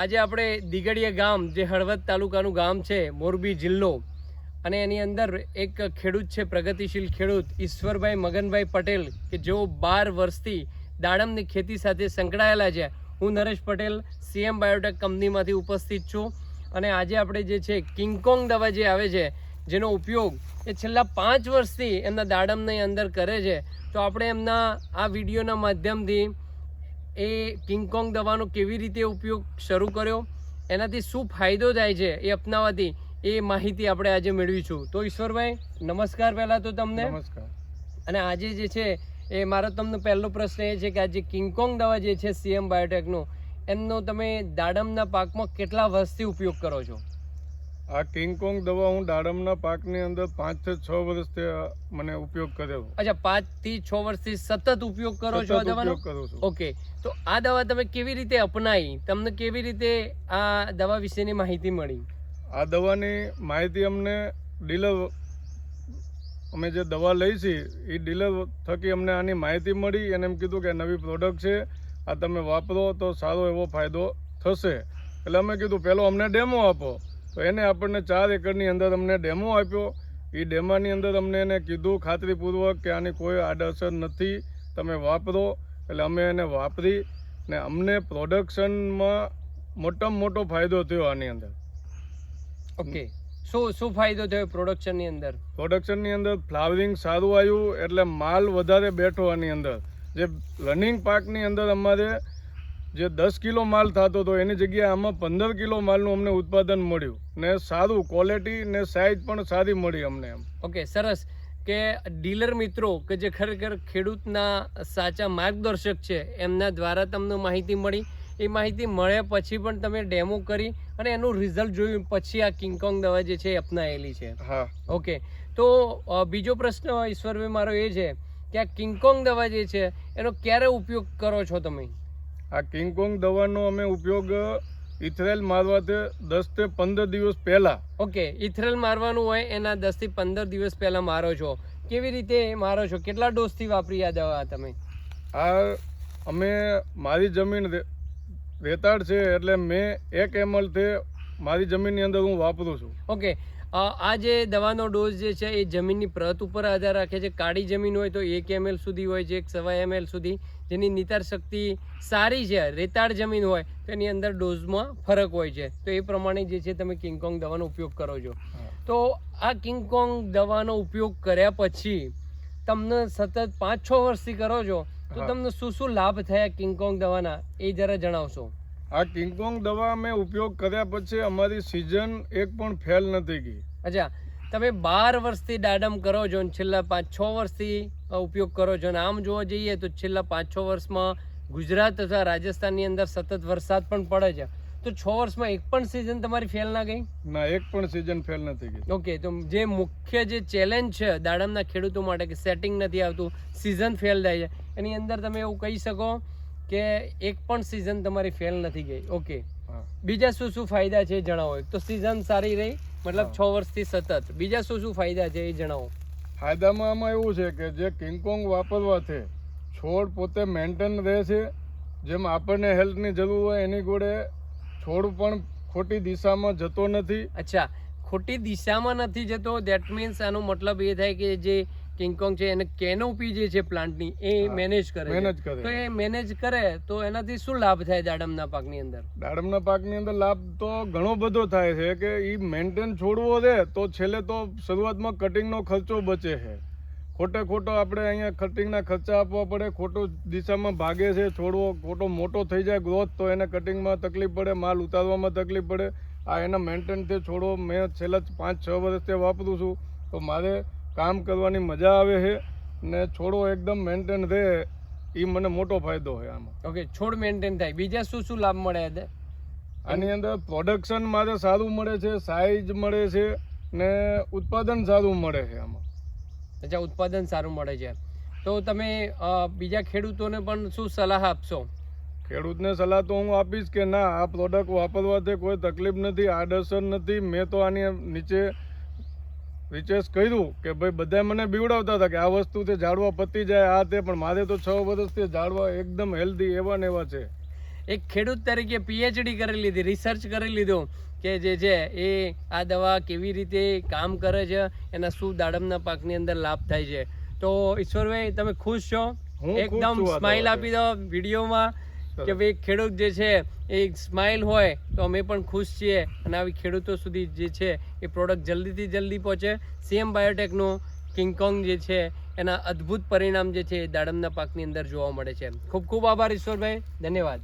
આજે આપણે દિગડીયા ગામ, જે હળવદ તાલુકાનું ગામ છે, મોરબી જિલ્લો. અને એની અંદર એક ખેડૂત છે, પ્રગતિશીલ ખેડૂત, ઈશ્વરભાઈ મગનભાઈ પટેલ, કે જેઓ બાર વર્ષથી દાડમની ખેતી સાથે સંકળાયેલા છે. હું નરેશ પટેલ, સીએમ બાયોટેક કંપનીમાંથી ઉપસ્થિત છું. અને આજે આપણે જે છે કિંગકોંગ દવા જે આવે છે, જેનો ઉપયોગ એ છેલ્લા પાંચ વર્ષથી એમના દાડમની અંદર કરે છે. તો આપણે એમના આ વિડીયોના માધ્યમથી એ કિંગકોંગ દવાનો કેવી રીતે ઉપયોગ શરૂ કર્યો એનાથી શું ફાયદો થાય છે એ અપનાવવાથી એ માહિતી આપણે આજે મેળવીશું. તો ઈશ્વરભાઈ નમસ્કાર પહેલાં તો તમને. નમસ્કાર. અને આજે જે છે એ મારો તમને પહેલો પ્રશ્ન એ છે કે આજે કિંગકોંગ દવા જે છે સીએમ બાયોટેકનો એમનો તમે દાડમના પાકમાં કેટલા વર્ષથી ઉપયોગ કરો છો? આ કિંગકોંગ દવા હું દાડમના પાકની અંદર પાંચથી છ વર્ષથી મને ઉપયોગ કર્યો. અચ્છા પાંચથી છ વર્ષથી સતત ઉપયોગ કરો છો આ દવાનો? ઉપયોગ કરું છું. ઓકે. તો આ દવા તમે કેવી રીતે અપનાવી તમને કેવી રીતે આ દવા વિશેની માહિતી મળી? આ દવાની માહિતી અમને ડીલર અમે જે દવા લઈ છીએ એ ડીલર થકી અમને આની માહિતી મળી. અને એમ કીધું કે નવી પ્રોડક્ટ છે. આ તમે વાપરો તો સારો એવો ફાયદો થશે. એટલે અમે કીધું પહેલો અમને ડેમો આપો. તો એને આપણને ચાર એકરની અંદર અમને ડેમો આપ્યો. એ ડેમાની અંદર અમને એને કીધું ખાતરીપૂર્વક કે આની કોઈ આડઅસર નથી તમે વાપરો. એટલે અમે એને વાપરી ને અમને પ્રોડક્શનમાં મોટામાં મોટો ફાયદો થયો આની અંદર. ઓકે. શું શું ફાયદો થયો પ્રોડક્શનની અંદર? પ્રોડક્શનની અંદર ફ્લાવરિંગ સારું આવ્યું એટલે માલ વધારે બેઠો આની અંદર. જે રનિંગ પાકની અંદર અમારે જે દસ કિલો માલ થતો હતો એની જગ્યાએ આમાં પંદર કિલો માલનું અમને ઉત્પાદન મળ્યું. ને સારું ક્વોલિટી ને સાઇઝ પણ સારી મળી અમને એમ. ઓકે સરસ. કે ડીલર મિત્રો કે જે ખરેખર ખેડૂતના સાચા માર્ગદર્શક છે એમના દ્વારા તમને માહિતી મળી. એ માહિતી મળ્યા પછી પણ તમે ડેમો કરી અને એનું રિઝલ્ટ જોયું. પછી આ કિંગકોંગ દવા જે છે એ અપનાયેલી છે. હા. ઓકે તો બીજો પ્રશ્ન ઈશ્વરભાઈ મારો એ છે કે આ કિંગકોંગ દવા જે છે એનો ક્યારે ઉપયોગ કરો છો તમે? આ કિંગકોંગ દવાનો અમે ઉપયોગ ઇથરેલ મારવાથી દસથી પંદર દિવસ પહેલાં. ઓકે ઇથરેલ મારવાનું હોય એના દસથી પંદર દિવસ પહેલા મારો છો. કેવી રીતે મારો છો? કેટલા ડોઝથી વાપરી આ દવા તમે? આ અમે મારી જમીન રેતાળ છે એટલે મેં એક એમલથી મારી જમીનની અંદર હું વાપરું છું. ઓકે. આ જે દવાનો ડોઝ જે છે એ જમીનની પ્રત ઉપર આધાર રાખે છે. કાળી જમીન હોય તો એક એમએલ સુધી હોય છે એક સવા એમએલ સુધી. જેની નિતાર શક્તિ સારી છે રેતાળ જમીન હોય તો એની અંદર ડોઝમાં ફરક હોય છે. તો એ પ્રમાણે જે છે તમે કિંગકોંગ દવાનો ઉપયોગ કરો છો. તો આ કિંગકોંગ દવાનો ઉપયોગ કર્યા પછી તમને સતત પાંચ છ વર્ષથી કરો છો તો તમને શું શું લાભ થયા કિંગકોંગ દવાના એ જરા જણાવશો. આ કિંગકોંગ દવા અમે ઉપયોગ કર્યા પછી અમારી સિઝન એક પણ ફેલ નથી ગઈ. અચ્છા તમે બાર વર્ષથી દાડમ કરો છો અને છેલ્લા પાંચ છ વર્ષથી ઉપયોગ કરો છો અને આમ જોવા જઈએ તો છેલ્લા પાંચ છ વર્ષમાં ગુજરાત તથા રાજસ્થાનની અંદર સતત વરસાદ પણ પડે છે. તો છ વર્ષમાં એક પણ સિઝન તમારી ફેલ ના ગઈ? ના એક પણ સિઝન ફેલ નથી ગઈ. ઓકે તો જે મુખ્ય જે ચેલેન્જ છે દાડમના ખેડૂતો માટે કે સેટિંગ નથી આવતું સિઝન ફેલ થાય છે. એની અંદર તમે એવું કહી શકો કે એક પણ સિઝન તમારી ફેલ નથી ગઈ. ઓકે બીજા શું શું ફાયદા છે એ જણાવો. તો સિઝન સારી રહી મતલબ છ વર્ષથી સતત. બીજા શું શું ફાયદા છે એ જણાવો. ફાયદામાં આમાં એવું છે કે જે કિંગકોંગ વાપરવાથી છોડ પોતે મેન્ટેન રહે છે જેમ આપણને હેલ્થની જરૂર હોય એની જોડે છોડ પણ ખોટી દિશામાં જતો નથી. અચ્છા ખોટી દિશામાં નથી જતો દેટ મીન્સ આનો મતલબ એ થાય કે જે કિંગકોંગ છે એને કેનોપી જે છે પ્લાન્ટની એ મેનેજ કરે મેનેજ કરે તો એ મેનેજ કરે તો એનાથી શું લાભ થાય દાડમના પાકની અંદર? દાડમના પાકની અંદર લાભ તો ઘણો બધો થાય છે કે એ મેન્ટેન છોડવો રહે તો છેલ્લે તો શરૂઆતમાં કટિંગનો ખર્ચો બચે છે. ખોટે ખોટો આપણે અહીંયા કટિંગના ખર્ચા આપવા પડે ખોટો દિશામાં ભાગે છે છોડવો ખોટો મોટો થઈ જાય ગ્રોથ તો એને કટિંગમાં તકલીફ પડે માલ ઉતારવામાં તકલીફ પડે. આ એના મેન્ટેનથી છોડવો મેં છેલ્લા પાંચ છ વર્ષથી વાપરું છું તો મારે કામ કરવાની મજા આવે છે ને છોડો એકદમ મેન્ટેન રહે એ મને મોટો ફાયદો છે આમાં. ઓકે છોડ મેન્ટેન થાય. બીજા શું શું લાભ મળે છે? આની અંદર પ્રોડક્શન મારે સારું મળે છે સાઈઝ મળે છે ને ઉત્પાદન સારું મળે છે આમાં. અચ્છા ઉત્પાદન સારું મળે છે. તો તમે બીજા ખેડૂતોને પણ શું સલાહ આપશો? ખેડૂતને સલાહ તો હું આપીશ કે ના આ પ્રોડક્ટ વાપરવાથી કોઈ તકલીફ નથી આડઅસર નથી. મેં તો આની નીચે રિસર્ચ કર્યું કે ભાઈ બધા મને બીવડાવતા હતા કે આ વસ્તુથી ઝાડવા પતી જાય આ તે પણ મારે તો છ વર્ષથી ઝાડવા એકદમ હેલ્ધી એવા ને એવા છે. એક ખેડૂત તરીકે પીએચડી કરી લીધી રિસર્ચ કરી લીધું કે જે છે એ આ દવા કેવી રીતે કામ કરે છે એના શું દાડમના પાકની અંદર લાભ થાય છે. તો ઈશ્વરભાઈ તમે ખુશ છો? એકદમ સ્માઇલ આપી દો વિડીયોમાં. કે ભાઈ ખેડૂત જે છે, એ સ્માઇલ હોય તો અમે પણ ખુશ છીએ. અને આવી ખેડૂતો સુધી જે છે, એ પ્રોડક્ટ જલ્દીથી જલ્દી પહોંચે. સીએમ બાયોટેકનું કિંગકોંગ જે છે, એના અદ્ભુત પરિણામ જે છે, એ દાડમના પાકની અંદર જોવા મળે છે. ખૂબ ખૂબ આભાર ઈશ્વરભાઈ. ધન્યવાદ.